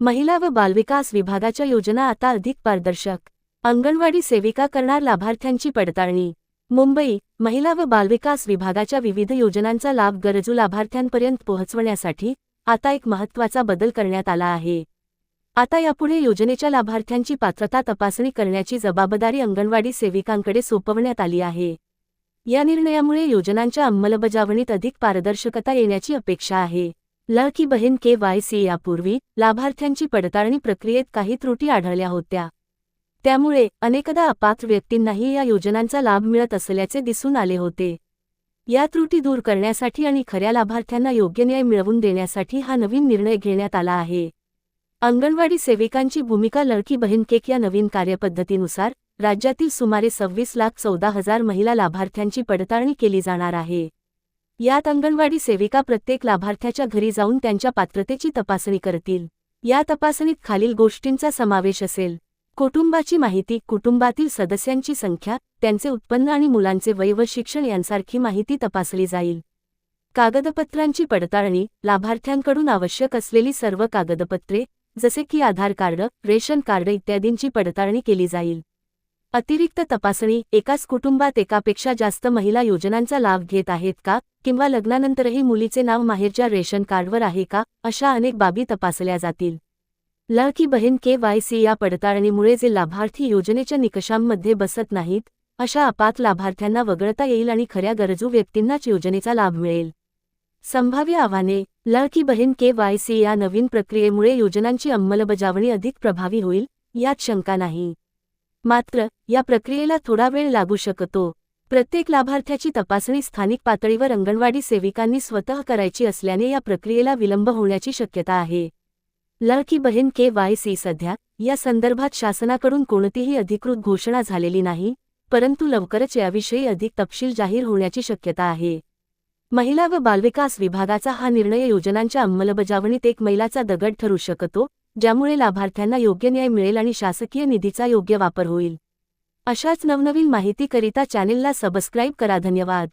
महिला व बालविकास विभागाच्या योजना आता अधिक पारदर्शक. अंगणवाडी सेविका करणार लाभार्थ्यांची पडताळणी. मुंबई महिला व बालविकास विभागाच्या विविध योजनांचा लाभ गरजू लाभार्थ्यांपर्यंत पोहोचवण्यासाठी आता एक महत्त्वाचा बदल करण्यात आला आहे. आता यापुढे योजनेच्या लाभार्थ्यांची पात्रता तपासणी करण्याची जबाबदारी अंगणवाडी सेविकांकडे सोपवण्यात आली आहे. या निर्णयामुळे योजनांच्या अंमलबजावणीत अधिक पारदर्शकता येण्याची अपेक्षा आहे. लळकी बहीण के वाय सी यापूर्वी लाभार्थ्यांची पडताळणी प्रक्रियेत काही त्रुटी आढळल्या होत्या. त्यामुळे अनेकदा अपात्र व्यक्तींनाही या योजनांचा लाभ मिळत असल्याचे दिसून आले होते. या त्रुटी दूर करण्यासाठी आणि खऱ्या लाभार्थ्यांना योग्य न्याय मिळवून देण्यासाठी हा नवीन निर्णय घेण्यात आला आहे. अंगणवाडी सेविकांची भूमिका लडकी बहीण केक या नवीन कार्यपद्धतीनुसार राज्यातील सुमारे सव्वीस लाख चौदा हजार महिला लाभार्थ्यांची पडताळणी केली जाणार आहे. यात अंगणवाडी सेविका प्रत्येक लाभार्थ्याच्या घरी जाऊन त्यांच्या पात्रतेची तपासणी करतील. या तपासणीत खालील गोष्टींचा समावेश असेल. कुटुंबाची माहिती कुटुंबातील सदस्यांची संख्या त्यांचे उत्पन्न आणि मुलांचे वय व शिक्षण यांसारखी माहिती तपासली जाईल. कागदपत्रांची पडताळणी लाभार्थ्यांकडून आवश्यक असलेली सर्व कागदपत्रे जसे की आधार कार्ड रेशन कार्ड इत्यादींची पडताळणी केली जाईल. अतिरिक्त तपासणी एकाच कुटुंबात एकापेक्षा जास्त महिला योजनांचा लाभ घेत आहेत का? किंवा लग्नानंतरही मुलीचे नाव माहेरच्या रेशन कार्डवर आहे का? अशा अनेक बाबी तपासल्या जातील. लळकी बहीण के वाय सी या पडताळणीमुळे जे लाभार्थी योजनेच्या निकषांमध्ये बसत नाहीत अशा अपात लाभार्थ्यांना वगळता येईल आणि खऱ्या गरजू व्यक्तींनाच योजनेचा लाभ मिळेल. संभाव्य आव्हाने लळकी बहीण के वाय सी या नवीन प्रक्रियेमुळे योजनांची अंमलबजावणी अधिक प्रभावी होईल यात शंका नाही. मात्र या प्रक्रियेला थोडा वेळ लागू शकतो. प्रत्येक लाभार्थ्याची तपासणी स्थानिक पातळीवर अंगणवाडी सेविकांनी स्वतः करायची असल्याने या प्रक्रियेला विलंब होण्याची शक्यता आहे. लळकी बहीण के वाय सी सध्या या संदर्भात शासनाकडून कोणतीही अधिकृत घोषणा झालेली नाही परंतु लवकरच याविषयी अधिक तपशील जाहीर होण्याची शक्यता आहे. महिला व बालविकास विभागाचा हा निर्णय योजनांच्या अंमलबजावणीत एक मैलाचा दगड ठरू शकतो ज्यामुळे लाभार्थ्यांना योग्य न्याय मिळेल आणि शासकीय निधीचा योग्य वापर होईल. अशाच नवनवीन माहितीकरिता चॅनेलला सबस्क्राईब करा. धन्यवाद.